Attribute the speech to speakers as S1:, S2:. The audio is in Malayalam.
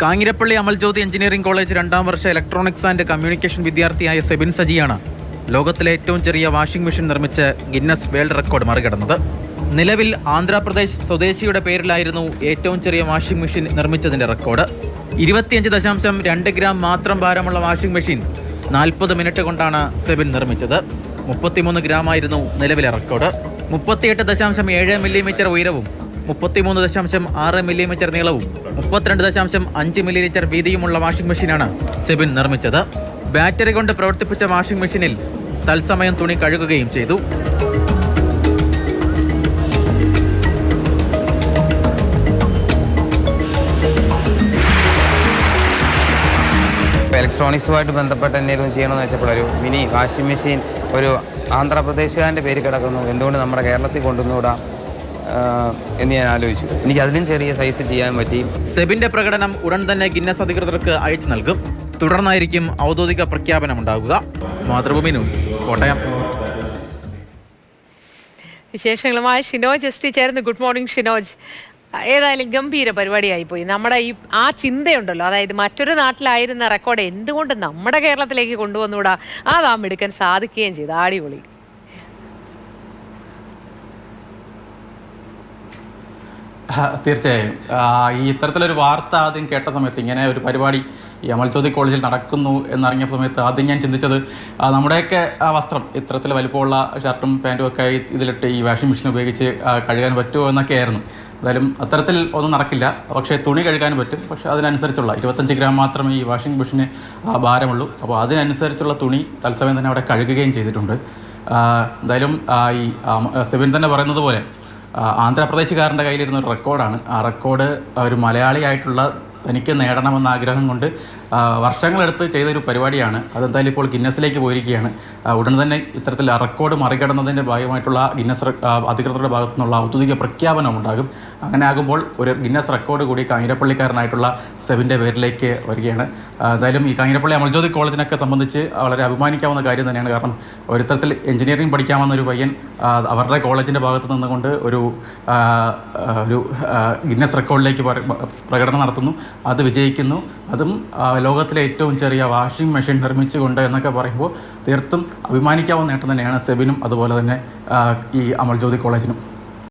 S1: കാഞ്ഞിരപ്പള്ളി അമൽജ്യോതി എഞ്ചിനീയറിംഗ് കോളേജ് രണ്ടാം വർഷ ഇലക്ട്രോണിക്സ് ആൻഡ് കമ്മ്യൂണിക്കേഷൻ വിദ്യാർത്ഥിയായ സെബിൻ സജിയാണ് ലോകത്തിലെ ഏറ്റവും ചെറിയ വാഷിംഗ് മെഷീൻ നിർമ്മിച്ച് ഗിന്നസ് വേൾഡ് റെക്കോർഡ് മറികടന്നത്. നിലവിൽ ആന്ധ്രാപ്രദേശ് സ്വദേശിയുടെ പേരിലായിരുന്നു ഏറ്റവും ചെറിയ വാഷിംഗ് മെഷീൻ നിർമ്മിച്ചതിന്റെ റെക്കോർഡ്. ഇരുപത്തിയഞ്ച് ദശാംശം രണ്ട് ഗ്രാം മാത്രം ഭാരമുള്ള വാഷിംഗ് മെഷീൻ നാൽപ്പത് മിനിറ്റ് കൊണ്ടാണ് സെബിൻ നിർമ്മിച്ചത്. മുപ്പത്തിമൂന്ന് ഗ്രാമായിരുന്നു നിലവിലെ റെക്കോർഡ് മുപ്പത്തിയെട്ട് ദശാംശം ഏഴ് മില്ലിമീറ്റർ ഉയരവും മുപ്പത്തിമൂന്ന് ദശാംശം ആറ് മില്ലിമീറ്റർ നീളവും മുപ്പത്തിരണ്ട് ദശാംശം അഞ്ച് മില്ലിമീറ്റർ വീതിയുമുള്ള വാഷിംഗ് മെഷീനാണ് സെബിൻ നിർമ്മിച്ചത്. ബാറ്ററി കൊണ്ട് പ്രവർത്തിപ്പിച്ച വാഷിംഗ് മെഷീനിൽ തത്സമയം തുണി കഴുകുകയും ചെയ്തു.
S2: ഇലക്ട്രോണിക്സുമായിട്ട് ബന്ധപ്പെട്ട് എന്തെങ്കിലും ചെയ്യണമെന്ന് വെച്ചപ്പോൾ ഒരു മിനി വാഷിംഗ് മെഷീൻ ഒരു ആന്ധ്രാപ്രദേശുകാരന്റെ പേര് കിടക്കുന്നു. എന്തുകൊണ്ട് നമ്മുടെ കേരളത്തിൽ കൊണ്ടുവന്നുകൂടാം? എന്ന് ഞാൻ ആലോചിച്ചു. എനിക്ക് അതിലും ചെറിയ സൈസ് ചെയ്യാൻ പറ്റി.
S1: സെബിന്റെ പ്രകടനം ഉടൻ തന്നെ ഗിന്നസ് അധികൃതർക്ക് അയച്ചു നൽകും. തുടർന്നായിരിക്കും ഔദ്യോഗിക പ്രഖ്യാപനം ഉണ്ടാകുക മാതൃഭൂമി ന്യൂസ് കോട്ടയം.
S3: വിശേഷങ്ങളുമായി ഷിനോജ് എസ് ടി ചേർന്ന് ഗുഡ് മോർണിംഗ് ഷിനോജ്. ഏതായാലും ഗംഭീര പരിപാടിയായി പോയി. നമ്മുടെ ഈ ആ ചിന്തയുണ്ടല്ലോ. അതായത് മറ്റൊരു നാട്ടിലായിരുന്ന റെക്കോർഡ് എന്തുകൊണ്ട് നമ്മുടെ കേരളത്തിലേക്ക് കൊണ്ടുവന്നുകൂടാ? അതാ എടുക്കാൻ സാധിക്കുകയും ചെയ്തു. അടിപൊളി.
S4: തീർച്ചയായും. ഈ ഇത്തരത്തിലൊരു വാർത്ത ആദ്യം കേട്ട സമയത്ത് ഇങ്ങനെ ഒരു പരിപാടി ഈ അമൽജ്യോതി കോളേജിൽ നടക്കുന്നു എന്നറിഞ്ഞ സമയത്ത് ആദ്യം ഞാൻ ചിന്തിച്ചത് നമ്മുടെയൊക്കെ ആ വസ്ത്രം ഇത്തരത്തിൽ വലിപ്പമുള്ള ഷർട്ടും പാന്റും ഒക്കെ ഇതിലിട്ട് ഈ വാഷിംഗ് മെഷീൻ ഉപയോഗിച്ച് കഴുകാൻ പറ്റുമോ എന്നൊക്കെ ആയിരുന്നു. എന്തായാലും അത്തരത്തിൽ ഒന്നും നടക്കില്ല. പക്ഷേ തുണി കഴുകാൻ പറ്റും. പക്ഷേ അതിനനുസരിച്ചുള്ള ഇരുപത്തഞ്ച് ഗ്രാം മാത്രമേ ഈ വാഷിംഗ് മെഷീന് ഭാരമുള്ളൂ. അപ്പോൾ അതിനനുസരിച്ചുള്ള തുണി തത്സമയം തന്നെ അവിടെ കഴുകുകയും ചെയ്തിട്ടുണ്ട്. എന്തായാലും ഈ സെബിൻ തന്നെ പറയുന്നത് പോലെ ആന്ധ്രാപ്രദേശുകാരന്റെ കയ്യിലിരുന്ന ഒരു റെക്കോർഡാണ്. ആ റെക്കോർഡ് ഒരു മലയാളിയായിട്ടുള്ള തനിക്ക് നേടണമെന്ന ആഗ്രഹം കൊണ്ട് വർഷങ്ങളെടുത്ത് ചെയ്തൊരു പരിപാടിയാണ്. അതെന്തായാലും ഇപ്പോൾ ഗിന്നസിലേക്ക് പോയിരിക്കുകയാണ്. ഉടൻ തന്നെ ഇത്തരത്തിൽ റെക്കോർഡ് മറികടന്നതിന്റെ ഭാഗമായിട്ടുള്ള ഗിന്നസ് അധികൃതരുടെ ഭാഗത്തു നിന്നുള്ള ഔദ്യോഗിക പ്രഖ്യാപനം ഉണ്ടാകും. അങ്ങനെ ആകുമ്പോൾ ഒരു ഗിന്നസ് റെക്കോർഡ് കൂടി കാഞ്ഞിരപ്പള്ളിക്കാരനായിട്ടുള്ള സെബിന്റെ പേരിലേക്ക് വരികയാണ്. എന്തായാലും ഈ കാഞ്ഞിരപ്പള്ളി അമൽജ്യോതി കോളേജിനൊക്കെ സംബന്ധിച്ച് വളരെ അഭിമാനിക്കാവുന്ന കാര്യം തന്നെയാണ്. കാരണം ഒരു എഞ്ചിനീയറിംഗ് പഠിക്കാമെന്ന ഒരു പയ്യൻ അവരുടെ കോളേജിന്റെ ഭാഗത്ത് നിന്നുകൊണ്ട് ഒരു ഒരു ഗിന്നസ് റെക്കോർഡിലേക്ക് പ്രകടനം നടത്തുന്നു. അത് വിജയിക്കുന്നു. അതും ലോകത്തിലെ ഏറ്റവും ചെറിയ വാഷിംഗ് മെഷീൻ നിർമ്മിച്ചുകൊണ്ട് എന്നൊക്കെ പറയുമ്പോൾ തീർത്തും അഭിമാനിക്കാവുന്ന നേട്ടം തന്നെയാണ് സെബിനും അതുപോലെ തന്നെ ഈ അമൽജ്യോതി കോളേജിനും.